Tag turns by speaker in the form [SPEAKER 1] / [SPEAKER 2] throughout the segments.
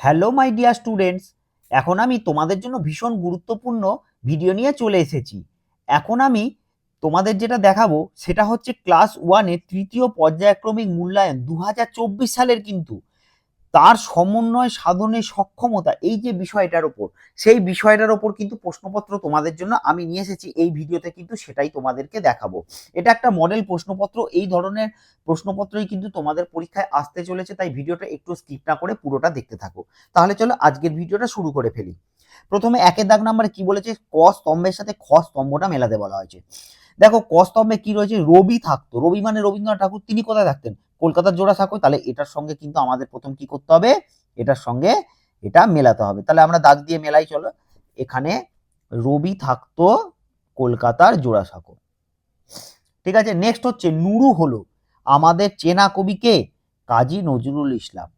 [SPEAKER 1] Hello my dear students এখন আমি তোমাদের জন্য ভীষণ গুরুত্বপূর্ণ ভিডিও নিয়ে চলে এসেছি। এখন আমি তোমাদের যেটা দেখাবো, সেটা হচ্ছে ক্লাস ওয়ানের তৃতীয় পর্যায়ক্রমিক মূল্যায়ন দু হাজার চব্বিশ সালের কিন্তু। তার সমন্বয় সাধনের সক্ষমতা, এই যে বিষয়টার ওপর, সেই বিষয়টার ওপর কিন্তু প্রশ্নপত্র তোমাদের জন্য আমি নিয়ে এসেছি, এই ভিডিওতে কিন্তু সেটাই তোমাদেরকে দেখাবো। এটা একটা মডেল প্রশ্নপত্র, এই ধরনের প্রশ্নপত্রই কিন্তু তোমাদের পরীক্ষায় আসতে চলেছে, তাই ভিডিওটা একটু স্কিপ না করে পুরোটা দেখতে থাকো। তাহলে চলো আজকের ভিডিওটা শুরু করে ফেলি। প্রথমে একের দাগ নাম্বারে কি বলেছে? ক স্তম্ভের সাথে খ স্তম্ভটা মেলাতে বলা হয়েছে। দেখো, ক স্তম্ভে কি রয়েছে? রবি থাকতো। রবি মানে রবীন্দ্রনাথ ঠাকুর, তিনি কোথায় থাকতেন? কলকাতার জোড়া সাঁকো তাহলে এটার সঙ্গে কিন্তু আমাদের প্রথম কি করতে হবে? এটার সঙ্গে এটা মেলাতে হবে। তাহলে আমরা দাগ দিয়ে মেলাই, চলো। এখানে রবি থাকতো কলকাতার জোড়া সাঁকো। ঠিক আছে নেক্সট হচ্ছে নুরু হলো। আমাদের চেনা কবিকে কাজী নজরুল ইসলাম।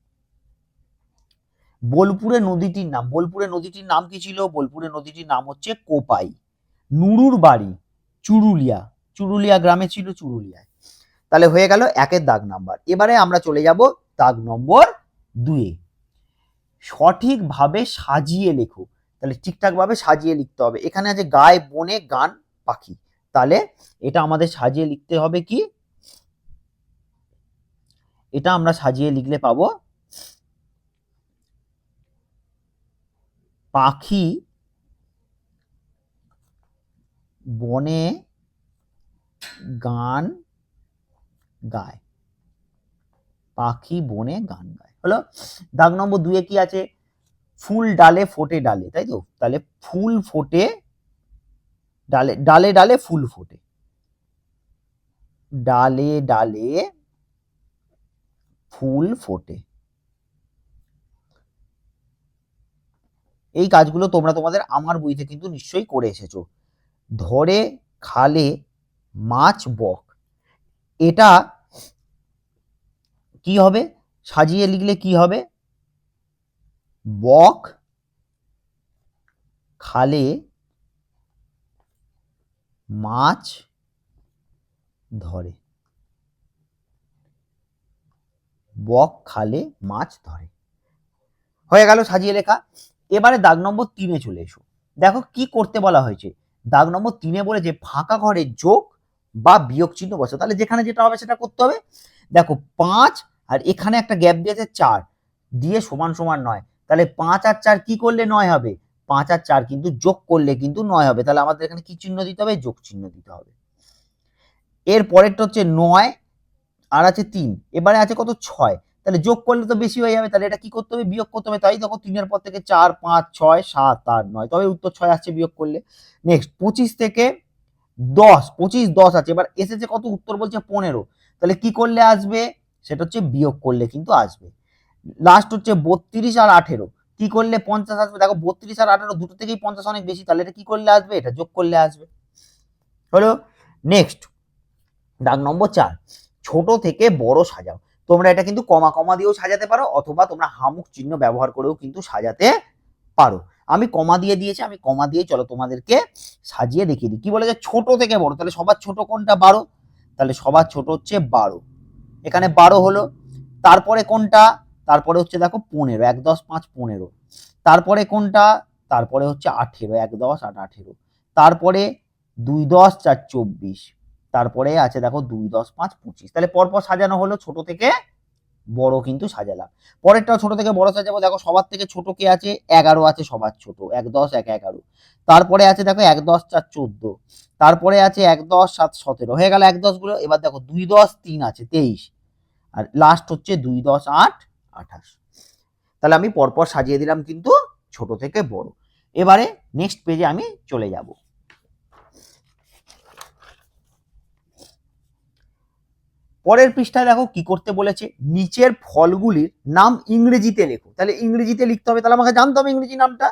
[SPEAKER 1] বোলপুরে নদীটির নাম, বোলপুরে নদীটির নাম কি ছিল? বোলপুরে নদীটির নাম হচ্ছে কোপাই। নুরুর বাড়ি, চুরুলিয়া। চুরুলিয়া গ্রামে ছিল, চুরুলিয়ায়। তাহলে হয়ে গেল একের দাগ নাম্বার। এবারে আমরা চলে যাব দাগ নম্বর দুয়ে। সঠিকভাবে সাজিয়ে লেখো। তাহলে ঠিকঠাকভাবে সাজিয়ে লিখতে হবে। এখানে আছে গায়ে, বনে, গান, পাখি। তাহলে এটা আমাদের সাজিয়ে লিখতে হবে কি? এটা আমরা সাজিয়ে লিখলে পাবো পাখি, বনে, গান গায়। পাখি বনে গান গায়। হলো, দাগ নম্বর দুয়ে কি আছে? ফুল ডালে ফোটে ডালে, তাই তো? তাহলে ফুল ফোটে ডালে ডালে ডালে ফুল ফোটে। ডালে ডালে ফুল ফোটে। এই কাজগুলো তোমরা তোমাদের আমার বইতে কিন্তু নিশ্চয়ই করে এসেছ। ধরে, খালে, মাছ, বক। এটা কি হবে? সাজিয়ে লিখলে কি হবে? বক খালে মাছ ধরে। বক খালে মাছ ধরে। হয়ে গেল সাজিয়ে লেখা। এবারে দাগ নম্বর তিনে চলে এসো। দেখো কি করতে বলা হয়েছে। দাগ নম্বর তিনে বলেছে, ফাঁকা ঘরে যোগ বা বিয়োগ চিহ্ন বসে। তাহলে যেখানে যেটা হবে সেটা করতে হবে। দেখো পাঁচ আর এখানে একটা গ্যাপ দিয়েছে চার। দিয়ে সমান সমান নয়। তাহলে পাঁচ আর চার কি করলে নয় হবে? পাঁচ আর চার কিন্তু যোগ করলে কিন্তু নয় হবে। তাহলে আমাদের এখানে কি চিহ্ন দিতে হবে? যোগ চিহ্ন দিতে হবে। এর পরেরটা হচ্ছে নয় আর আছে তিন। এবারে আছে কত? ছয়। তাহলে যোগ করলে তো বেশি হয়ে যাবে। তাহলে এটা কি করতে হবে? বিয়োগ করতে হবে। তাই দেখো তিনের পর থেকে চার, পাঁচ, ছয়, সাত, আট, নয়। তবে উত্তর ছয় আসছে বিয়োগ করলে। নেক্সট পঁচিশ থেকে দশ, পঁচিশ, দশ আছে। এবার এসেছে কত? উত্তর বলছে পনেরো। তাহলে কি করলে আসবে? সেটা হচ্ছে বিয়োগ করলে কিন্তু আসবে। লাস্ট হচ্ছে বত্রিশ আর আঠেরো। কি করলে পঞ্চাশ আসবে? দেখো বত্রিশ আর আঠেরো দুটো থেকেই পঞ্চাশ অনেক বেশি। তাহলে এটা কি করলে আসবে? এটা যোগ করলে আসবে। হলো? নেক্সট দাগ নম্বর চার। ছোট থেকে বড় সাজাও। তোমরা এটা কিন্তু কমা কমা দিয়েও সাজাতে পারো, অথবা তোমরা হামুক চিহ্ন ব্যবহার করেও কিন্তু সাজাতে পারো। আমি কমা দিয়ে দিয়েছি, আমি কমা দিয়ে চলো তোমাদেরকে সাজিয়ে দেখিয়ে দিই। কি বলেছে ছোট থেকে বড়? তাহলে সবার ছোট কোনটা বারো? তাহলে সবার ছোট হচ্ছে বারো। এখানে বারো হলো, তারপরে কোনটা? তারপরে হচ্ছে দেখো পনেরো, এক দশ পাঁচ পনেরো। তারপরে কোনটা? তারপরে হচ্ছে আঠেরো, এক দশ আট আঠেরো। তারপরে দুই দশ চার চব্বিশ। তারপরে আছে দেখো দুই দশ পাঁচ পঁচিশ। তাহলে পরপর সাজানো হলো ছোট থেকে বড় কিন্তু সাজালাম। পরেরটাও ছোট থেকে বড় সাজাবো। দেখো সবার থেকে ছোট কে আছে? এগারো আছে সবার ছোট। এক দশ, এক এগারো। তারপরে আছে দেখো এক দশ, চার চোদ্দ। তারপরে আছে এক দশ, সাত, সতেরো। হয়ে গেল এক দশগুলো। এবার দেখো দুই দশ, তিন আছে, তেইশ। আর লাস্ট হচ্ছে দুই দশ, আট, আঠাশ। তাহলে আমি পরপর সাজিয়ে দিলাম কিন্তু ছোট থেকে বড়। এবারে নেক্সট পেজে আমি চলে যাব। পরের পৃষ্ঠায় দেখো কি করতে বলেছে? নিচের ফলগুলির নাম ইংরেজিতে লেখো। তাহলে ইংরেজিতে লিখতে হবে। তাহলে আমাকে জানতে হবে ইংরেজি নামটা।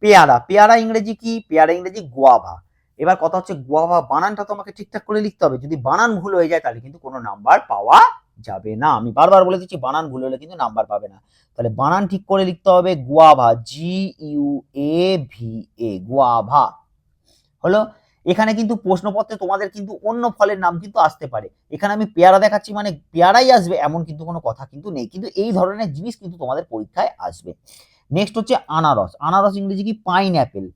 [SPEAKER 1] পেয়ারা। পেয়ারা ইংরেজি কি? পেয়ারা ইংরেজি গোয়াভা। এবার কথা হচ্ছে গোয়াভা বানানটা তো আমাকে ঠিকঠাক করে লিখতে হবে। যদি বানান ভুল হয়ে যায়, তাহলে কিন্তু কোনো নাম্বার পাওয়া যাবে না। আমি বারবার বলে দিচ্ছি, বানান ভুল হলে কিন্তু নাম্বার পাবে না। তাহলে বানান ঠিক করে লিখতে হবে guava G U A V A guava. হলো এখানে কিন্তু প্রশ্নপত্রে তোমাদের কিন্তু অন্য ফলের নাম কিন্তু আসতে পারে। এখানে আমি পেয়ারা দেখাচ্ছি মানে পেয়ারাই আসবে এমন কিন্তু কোনো কথা কিন্তু নেই। কিন্তু এই ধরনের জিনিস কিন্তু তোমাদের পরীক্ষায় আসবে। নেক্সট হচ্ছে আনারস। আনারস ইংরেজি কি? Pineapple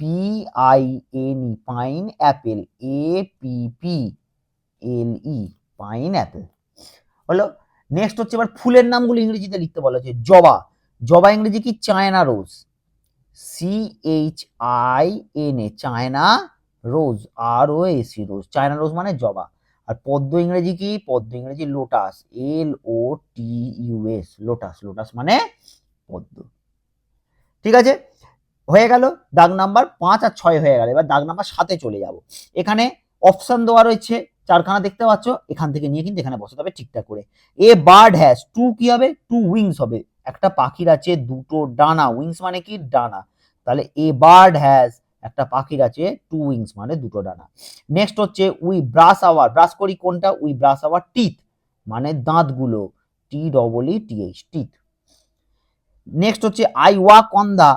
[SPEAKER 1] P I N E pineapple A P P L E pineapple হলো নেক্সট হচ্ছে এবার ফুলের নামগুলো ইংরেজিতে লিখতে বলা হচ্ছে জবা। জবা ইংরেজি কি? China rose C H I N A China rose, R O S E rose, China rose মানে জবা। আর পদ্ম ইংরেজি কি? পদ্ম ইংরেজি lotus L O T U S lotus lotus মানে পদ্ম। ঠিক আছে? হয়ে গেল, দাগ নাম্বার পাঁচ আর ছয় হয়ে গেল, এবার দাগ নাম্বার সাতে চলে যাব। এখানে অপশন দেওয়া রয়েছে, চারখানা দেখতে পাচ্ছ, এখান থেকে নিয়ে কিন্তু এখানে বসাতে হবে ঠিকঠাক করে। এ বার্ড হ্যাজ টু কি হবে? টু উইংস হবে। একটা পাখির আছে দুটো ডানা উইংস মানে কি? ডানা। তাহলে এ বার্ড হ্যাজ একটা পাখির আছে টু উইংস মানে দুটো ডানা। নেক্সট হচ্ছে উই ব্রাশ আওয়ার ব্রাশ করি কোনটা? উই ব্রাশ আওয়ার টিথ মানে দাঁতগুলো। T double E T H teeth next হচ্ছে I walk on the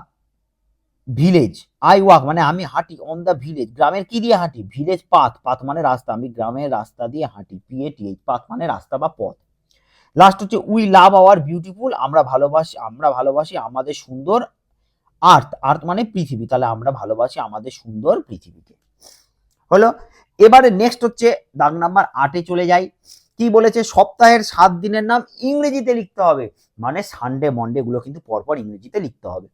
[SPEAKER 1] village I walk মানে আমি হাঁটি অন দা ভিলেজ গ্রামের কি দিয়ে হাঁটি? ভিলেজ পাথ পাথ মানে রাস্তা। আমি গ্রামের রাস্তা দিয়ে হাঁটি। P A T H path মানে রাস্তা বা পথ। লাস্ট হচ্ছে উই লাভ আওয়ার বিউটিফুল আমরা ভালোবাসি আমরা ভালোবাসি আমাদের সুন্দর আর্থ আর্থ মানে পৃথিবী। তাহলে আমরা ভালোবাসি আমাদের সুন্দর পৃথিবীকে। হলো, এবারে নেক্সট হচ্ছে দাগ নাম্বার আটে চলে যাই। কি বলেছে? সপ্তাহের সাত দিনের নাম ইংরেজিতে লিখতে হবে। মানে সানডে মন্ডে গুলো কিন্তু পরপর ইংরেজিতে লিখতে হবে।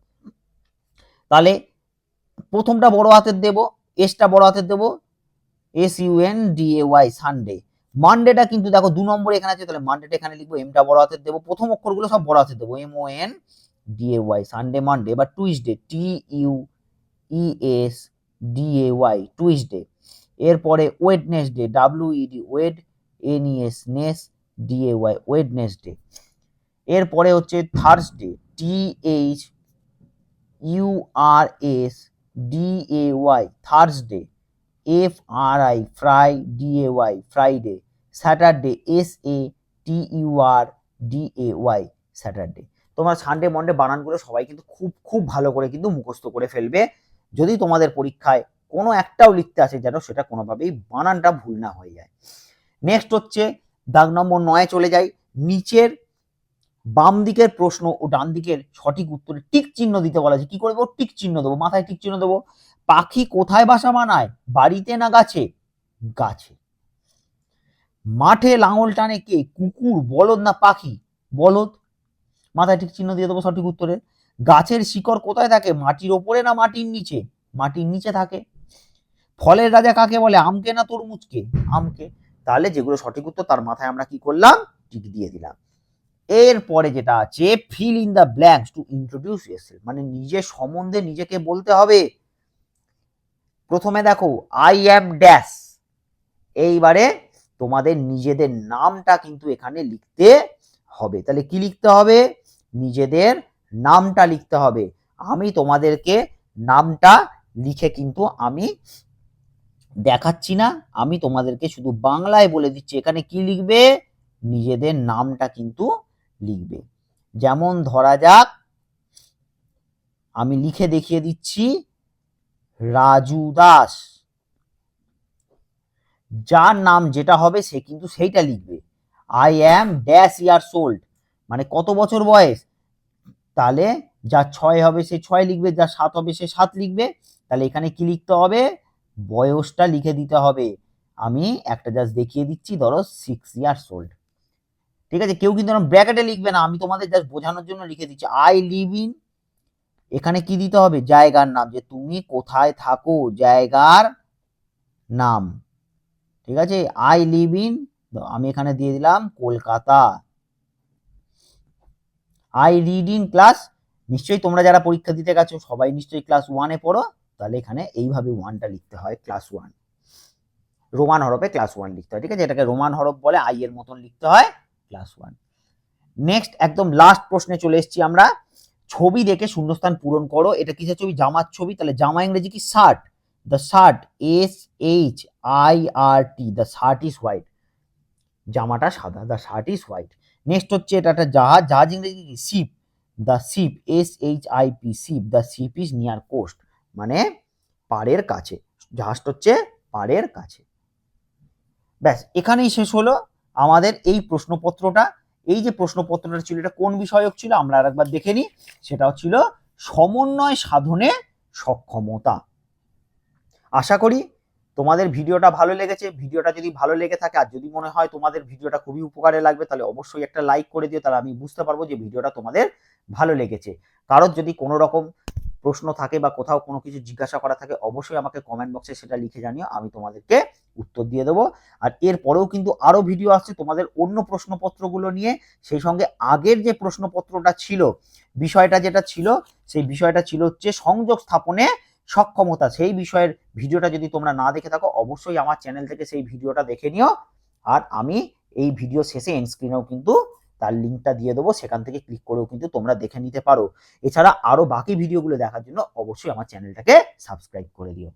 [SPEAKER 1] তাহলে প্রথমটা বড় হাতের দেব এসটা বড় হাতের দেব। S U N D A Y Sunday মানডেটা কিন্তু দেখো দু নম্বর এখানে আছে, তাহলে মানডেটা এখানে লিখব এমটা বড় হাতের দেবো। প্রথম অক্ষরগুলো সব বড় হাতের দেবো। M O N D A Y Sunday Monday বা Tuesday T U E S D A Y Tuesday এরপরে Wednesday W E D wed N E S nes D A Y Wednesday এরপরে হচ্ছে Thursday T H U R S D A Y Thursday F R I fri D A Y Friday Saturday S A T U R D A Y Saturday তোমার Sunday Monday বানানগুলো সবাই কিন্তু খুব খুব ভালো করে কিন্তু মুখস্থ করে ফেলবে। যদি তোমাদের পরীক্ষায় কোনো একটাও লিখতে আসে যেন সেটা কোনোভাবেই বানানটা ভুল না হয়ে যায়। নেক্সট হচ্ছে, দাগ নম্বর নয়ে চলে যাই। নিচের বাম দিকের প্রশ্ন ও ডান দিকের সঠিক উত্তরে টিক চিহ্ন দিতে বলা আছে। কি দেবো? টিক চিহ্ন দেবো। মাথায় টিক চিহ্ন দেবো। পাখি কোথায় বাসা বানায়? বাড়িতে না গাছে? গাছে। মাঠে লাঙল টানে কে? কুকুর, বলদ না পাখি? বলদ মাথায় ঠিক চিহ্ন দিয়ে দেবো সঠিক উত্তরে। গাছের শিকড় কোথায় থাকে? মাটির ওপরে না মাটির নিচে? মাটির নিচে থাকে। ফলের রাজা কাকে বলে? আমকে না তরমুজকে? আমকে। তাহলে যেগুলো সঠিক উত্তর, তার মাথায় আমরা কি করলাম? টিক দিয়ে দিলাম। এরপরে যেটা আছে fill in the blanks to introduce yourself মানে নিজের সম্বন্ধে নিজেকে বলতে হবে। প্রথমে দেখো আই অ্যাম ড্যাশ এইবারে তোমাদের নিজেদের নামটা কিন্তু এখানে লিখতে হবে। তাহলে কি লিখতে হবে? নিজেদের নামটা লিখতে হবে। আমি তোমাদেরকে নামটা লিখে কিন্তু আমি দেখাচ্ছি না। আমি তোমাদেরকে শুধু বাংলায় বলে দিচ্ছি, এখানে কি লিখবে? নিজেদের নামটা কিন্তু লিখবে। যেমন ধরা যাক, আমি লিখে দেখিয়ে দিচ্ছি, রাজু দাস। যার নাম যেটা হবে সে কিন্তু সেইটা লিখবে। I am dash years old মানে কত বছর বয়স? তাহলে যা ছয় হবে সে ছয় লিখবে, যা সাত হবে সে সাত লিখবে। তাহলে এখানে কি লিখতে হবে? বয়সটা লিখে দিতে হবে। আমি একটা জাস্ট দেখিয়ে দিচ্ছি, ধরো সিক্স ইয়ার্স ওল্ড ঠিক আছে? কেউ কিন্তু ব্র্যাকেটে লিখবে না। আমি তোমাদের জাস্ট বোঝানোর জন্য লিখে দিচ্ছি। আই লিভ ইন এখানে কি দিতে হবে? জায়গার নাম। যে তুমি কোথায় থাকো, জায়গার নাম। ঠিক আছে? আই লিভ ইন আমি এখানে দিয়ে দিলাম, Kolkata. I read in class নিশ্চয়ই তোমরা যারা পরীক্ষা দিতে গেছো, সবাই নিশ্চয়ই ক্লাস ওয়ানে পড়ো। তাহলে এখানে এইভাবে ওয়ানটা লিখতে হয় ক্লাস ওয়ান রোমান হরফে ক্লাস ওয়ান লিখতে হয়, ঠিক আছে? এটাকে রোমান হরফ বলে আই এর মতন লিখতে হয় ক্লাস ওয়ান নেক্সট একদম লাস্ট প্রশ্নে চলে এসেছি আমরা। ছবি দেখে শূন্যস্থান পূরণ করো। এটা কিসের ছবি? জামার ছবি। তাহলে জামা ইংরেজি কি? Shirt the shirt S H I R T the shirt is white জামাটা সাদা the shirt is white next হচ্ছে এটা একটা জাহাজ জাহাজ ইংরেজি কি? Ship the ship S H I P ship the ship is near coast মানে পাড়ের কাছে। জাহাজটা হচ্ছে পাড়ের কাছে। ব্যাস, এখানেই শেষ হলো আমাদের এই প্রশ্নপত্রটা। এই যে প্রশ্নপত্রটা ছিল, এটা কোন বিষয়ক ছিল? আমরা আরেকবার দেখে নিই। সেটাও ছিল সমন্বয় সাধনে সক্ষমতা। আশা করি তোমাদের ভিডিওটা ভালো লেগেছে, ভিডিওটা যদি ভালো লেগে থাকে আর যদি মনে হয় তোমাদের ভিডিওটা খুবই উপকারে লাগবে, তাহলে অবশ্যই একটা লাইক করে দিও, তাহলে আমি বুঝতে পারব যে ভিডিওটা তোমাদের ভালো লেগেছে। কারোর যদি কোনো রকম প্রশ্ন থাকে বা কোথাও কোনো কিছু জিজ্ঞাসা করা থাকে, অবশ্যই আমাকে কমেন্ট বক্সে সেটা লিখে জানিও, আমি তোমাদেরকে উত্তর দিয়ে দেবো। আর এরপরেও কিন্তু আরও ভিডিও আসছে তোমাদের অন্য প্রশ্নপত্রগুলো নিয়ে, সেই সঙ্গে আগের যে প্রশ্নপত্রটা ছিল, বিষয়টা যেটা ছিল, সেই বিষয়টা ছিল হচ্ছে সংযোগ স্থাপনে সক্ষমতা, সেই বিষয়ের ভিডিওটা যদি তোমরা না দেখে থাকো, অবশ্যই আমার চ্যানেল থেকে সেই ভিডিওটা দেখে নিও। আর আমি এই ভিডিও শেষে এন্ড স্ক্রিনেও কিন্তু তার লিঙ্কটা দিয়ে দেবো, সেখান থেকে ক্লিক করেও কিন্তু তোমরা দেখে নিতে পারো। এছাড়া আরও বাকি ভিডিওগুলো দেখার জন্য অবশ্যই আমার চ্যানেলটাকে সাবস্ক্রাইব করে দিও।